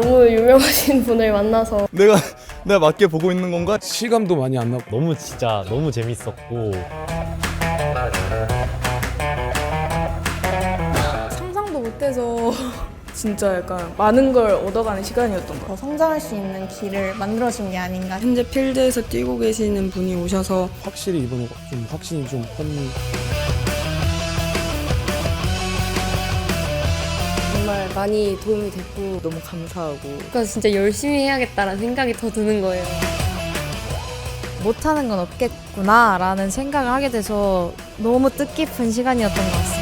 훌륭하신 분을 만나서 내가 내가 맞게 보고 있는 건가? 실감도 많이 안 나고 너무 진짜 너무 재밌었고 상상도 못해서 진짜 약간 많은 걸 얻어가는 시간이었던 것 같아요. 더 성장할 수 있는 길을 만들어준 게 아닌가 현재 필드에서 뛰고 계시는 분이 오셔서 확실히 이번에 좀 확신이 좀 큰. 많이 도움이 됐고 너무 감사하고 그래서 진짜 열심히 해야겠다라는 생각이 더 드는 거예요. 못하는 건 없겠구나라는 생각을 하게 돼서 너무 뜻깊은 시간이었던 것 같습니다.